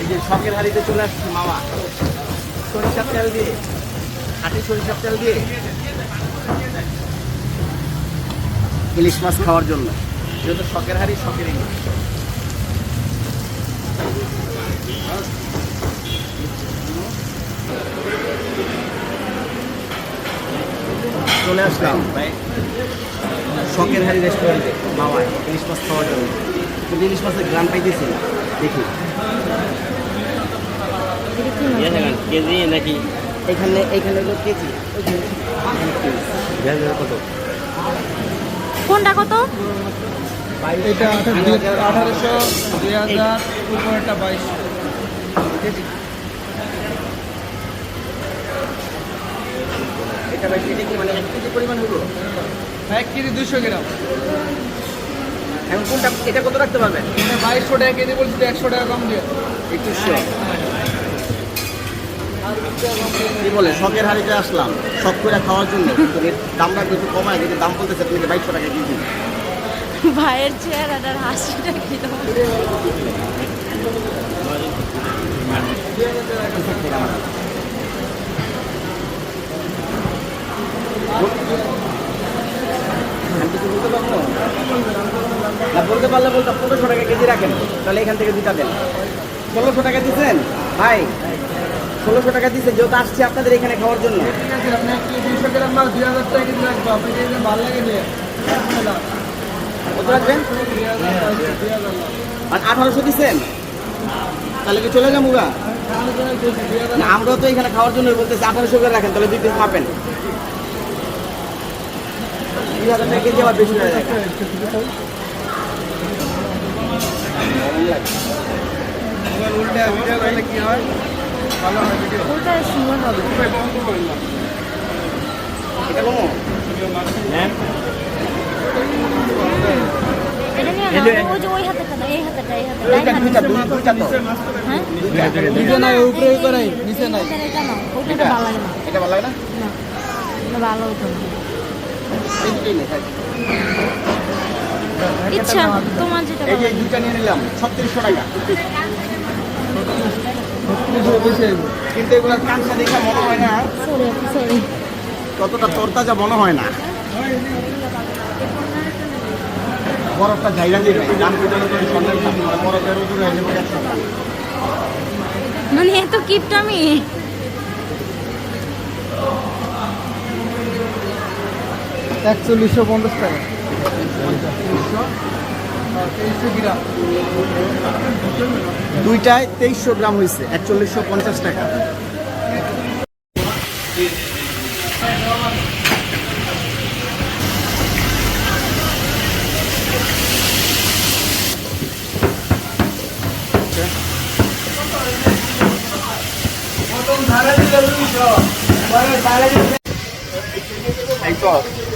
এই যে শখের হাড়িতে চলে আসছে মামা। সরিষার তেল দিয়ে, খাঁটি সরিষার তেল দিয়ে। ইলিশ মাছ খাওয়ার জন্য। যেহেতু শখের হাড়ি, শখের চলে আসলাম। শখের হাড়ি রেস্টুরেন্টে মামায় ইলিশ মাছ খাওয়ার জন্য। কিন্তু ইলিশ মাছের গ্রাম পাইতেছি দেখি। কেজি নাকি? এখানে এখানে হলো কেজি। কত? কোনটা কত? এটা আঠারোশো দুই হাজার উপরটা বাইশশো এটা ভাই এটা কি মানে এক কেজি পরিমাণ হলো? এক কেজি দুশো গ্রাম। এখন কোনটা এটা কত রাখতে পারবেন? বাইশশো টাকা কেজি বলছি তো একশো টাকা কম দিয়ে। একুশশো কি বলে শখের হাড়িতে আসলাম। শখ করে খাওয়ার জন্য দামটা একটু কমায় যদি দাম বলতেছে তুমি বাইশশো টাকা কেজি। ভাইয়ের চেহারাটার হাসিটা কি তোমার? আমি কিছু বলতে পারব না বলতে পারলে বলতে পনেরোশো টাকা কেজি রাখেন তাহলে এখান থেকে দুটা দেন। ষোলোশো টাকা দিচ্ছেন? ভাই ষোলোশো টাকা দিচ্ছেন যেহেতু আসছি আপনাদের এখানে খাওয়ার জন্য। কত রাখবেন? আর আঠারোশো দিচ্ছেন? তাহলে কি চলে যাব না আমরাও তো এখানে খাওয়ার জন্য বলতেছি আঠারোশো করে রাখেন তাহলে দুই পিস মাপেন। দুই হাজার টাকা কেজি আবার বেশি হয়ে যায়। ভিডিও করলে কি হয়? ভালো হয় ওটা সুন্দর হবে। এটা হ্যাঁ। ইচ্ছা তোমার যেটা এই যে দুইটা নিয়ে নিলাম ছত্রিশশো টাকা। বেশি কিন্তু এগুলোর কাঁচা দেখে মনে হয় না। ততটা তরতাজা মনে হয় না। বরফটা জায়গা দিয়ে দাম বরফের উপরে মানে এত কিপটামি একচল্লিশশো পঞ্চাশ টাকা। দুইটায় তেইশশো গ্রাম হয়েছে একচল্লিশশো পঞ্চাশ টাকা।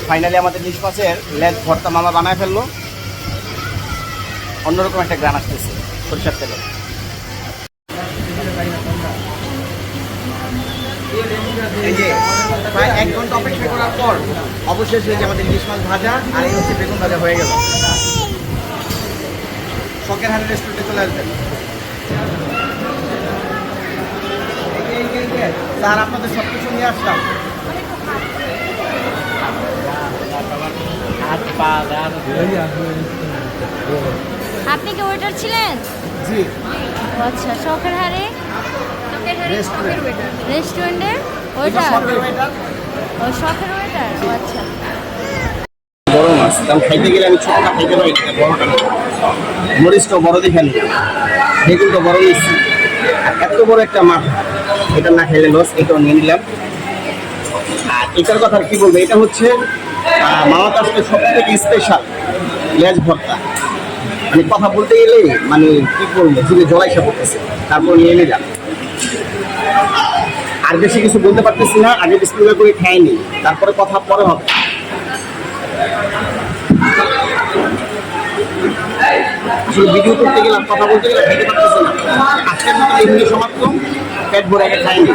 ফাইনালি আমাদের মাছের লেজ ভর্তা মামা বানায় ফেলল। অন্যরকম একটা গ্রান আসতেছে সরিষার তেলে। এই যে প্রায় এক ঘণ্টা অপেক্ষা করার পর অবশেষে এই যে আমাদের ইলিশ মাছ ভাজা আর এই হচ্ছে বেগুন ভাজা হয়ে গেল। শখের হাটের রেস্টুরেন্টে চলে আসবেন। স্যার আপনাদের সব কিছু নিয়ে আসলাম। হাত পা আপনি কি ওয়েটার ছিলেন? জি। আচ্ছা শখের হারে রেস্টুরেন্ট রেস্টুরেন্টের ওয়েটার ও শখের ওয়েটার আচ্ছা। বড় মাছ কারণ খাইতে গেলে আমি ছোটটা খাইতে পারি না বড়টা না। মরিচটা বড় দেখে নি বেগুনটা বড় নিচ্ছি। এত বড় একটা মাছ এটা না খাইলে লস এটাও নিয়ে নিলাম। আর এটার কথা আর কি বলব এটা হচ্ছে মামা আসলে সব থেকে স্পেশাল লেজ ভর্তা। মানে কথা বলতে গেলে মানে কি বলব, জিভে জলাইসা পড়তেছে। তারপর নিয়ে নিলাম। আর বেশি কিছু বলতে পারতেছি না, আগে বিস্কুট করে খাইনি তারপরে কথা পরে হবে। ভিডিও করতে গেলাম, কথা বলতে গেলাম, খেতে পারতেছি না। আজকের মতো ভিডিও সমাপ্ত। পেট ভরে আগে খাইনি